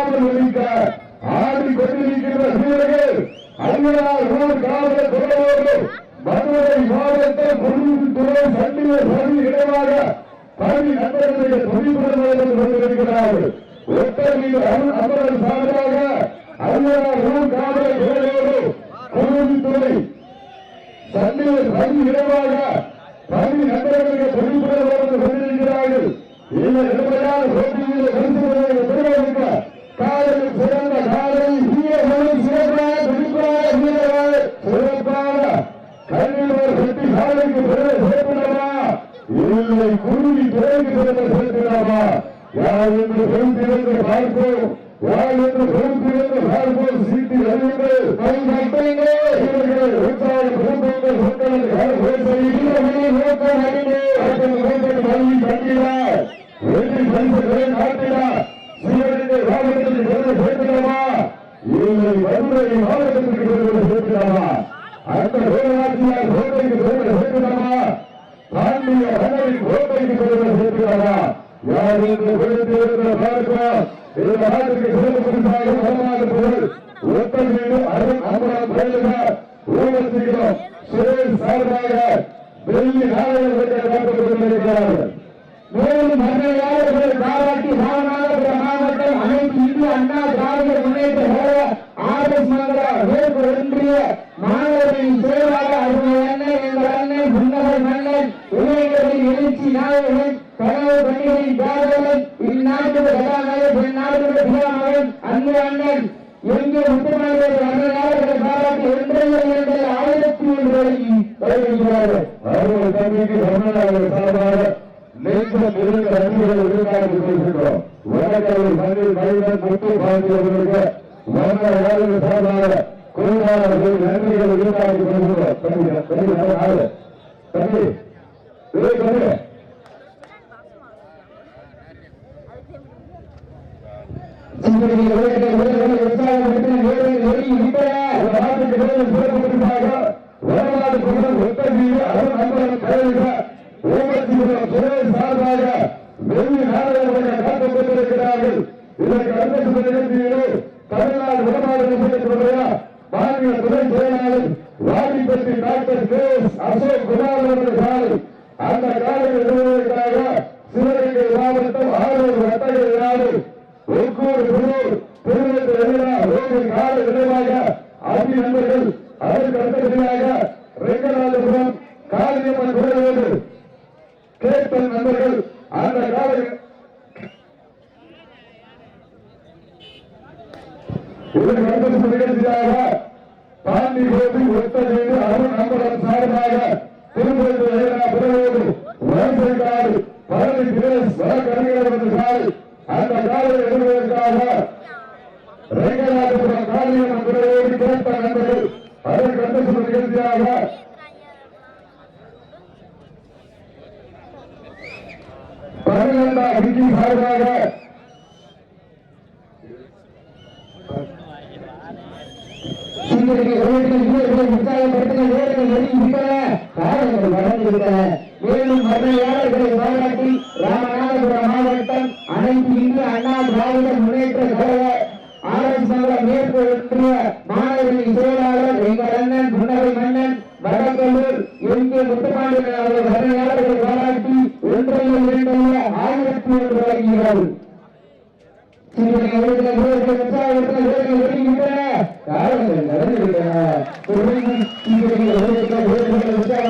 ஓடாமல் ஒழிக்க ஆடி கொண்டிருக்கின்ற வீரர்கள் அண்ணனார் ஊர் காவலர் துறையோடு மதுரை மாவட்டம் குழுவின் துறை சண்டிகை பகுதி இடமாக பகுதி நண்பர்களுடைய துணிப்புடன் கொண்டிருக்கிறார்கள். ஒட்டர் மீது அமரர் சார்பாக அண்ணனார் ஊர் காவலர் துறை பகுதி இடமாக பகுதி காலைக்கு இல்லை குருவி துறைக்கு பெருமை சேர்த்துள்ளமா யார் என்று பெருந்திருந்து பார்ப்போம் யார் என்று பெருந்திருந்து பார்ப்போம் சீட்டி அறிவுங்கள் மாவட்டத்திற்கு அந்த வேலாட்சியார் கோட்டைக்கு பெருமை சேர்த்துள்ளமா பாண்டிய மன்னரின் கோட்டைக்கு பெருமை சேர்த்துள்ளமா யார் என்று கொடுத்திருக்கிற பார்க்கிறோம் இந்த நாட்டிற்கு சிறப்பு பரிசாக வரலாறு ஒத்தல் மீது அருண் அமரான் பயிலுக ஊழல் சுரேஷ் சார்பாக வெள்ளி நாயகர்கள் காக்கப்பட்டுக் கொண்டிருக்கிறார்கள். பாராட்டி மாவட்டம் அனைத்து அண்ணா திராவிட முன்னேற்ற கழக ஆர் எஸ் மங்கலா மேற்கு ஒன்றிய மாணவர்களின் செயலாளர் அருமை அண்ணன் மன்னன் இளைஞர்களின் எழுச்சி நாயகன் கனவு பணிகளின் பாதகன் இந்நாட்டு கதாநாயகன் இந்நாட்டு பிதாமகன் அன்பு அண்ணன். எங்கே பாராட்டி ஒன்றைய இரண்டு ஆயிரத்தி ஒன்று அவர்கள் தம்பிக்கு சார்பாக இருந்த மனிதன் முத்து மன்னர் சார்பாக குழுவாளர்கள் நன்றிகள் விருந்தாளி பேசுகிறோம் தம்பி தம்பி நாலு தம்பி இதை தம்பி சிந்தனையில் உலகத்தை உலகங்களை உற்சாகப்படுத்தின நேரில் இதற்கு அடுத்த நிகழ்ச்சியிலே தமிழ்நாடு விடமாறு மாநில துணை செயலாளர் Vadipatti doctor K S Ashok Kumar அவர்கள் காலை அந்த காலை நிறுவனத்திற்காக சிவகங்கை மாவட்டம் ஆரூர் வட்டகை நாடு. ஒக்கூர் புதூர் திருநெல்வேலி எதிராக ரோட்டின் கால நினைவாக அதி நண்பர்கள் அதற்கு அடுத்தபடியாக ரெங்கநாதபுரம் காளியம்மன் குரலோடு கேட்பன் நண்பர்கள். அந்த காலை இதற்கு அடுத்த நிகழ்ச்சியாக பாண்டி கோபி ஒத்த வீடு நம்பரம் சார்பாக திருப்பதி புறவோடு வரிசைக்காடு பழனி தினேஷ் வழக்கறிஞர் சாலை அந்த காலை எழுதுவதற்காக காளியம்மன் கேட்ட நண்பர்கள் நிகழ்ச்சியாக பன்னிரெண்டாம் விதி சார்பாக சிந்தனைக்கு உலகத்தில் வீரர்களை உற்சாகப்படுத்தின வீரர்கள் நெருங்கி விட்டன. காரணங்கள் வளர்ந்து மேலும் மதுரையாளர்களை பாராட்டி ராமநாதபுரம் மாவட்டம் அனைத்து அண்ணா திராவிட முன்னேற்ற கழக ஆர்எஸ் மேற்கு ஒன்றிய மாணவர்களின் செயலாளர் எங்கள் அண்ணன் புன்னகை மன்னன் வடக்கல்லூர் எம். கே. அவர்கள் மதுரையாளர்களை பாராட்டி ஆயிரத்தி ஒன்று வழங்குகிறார்கள் சிந்தனை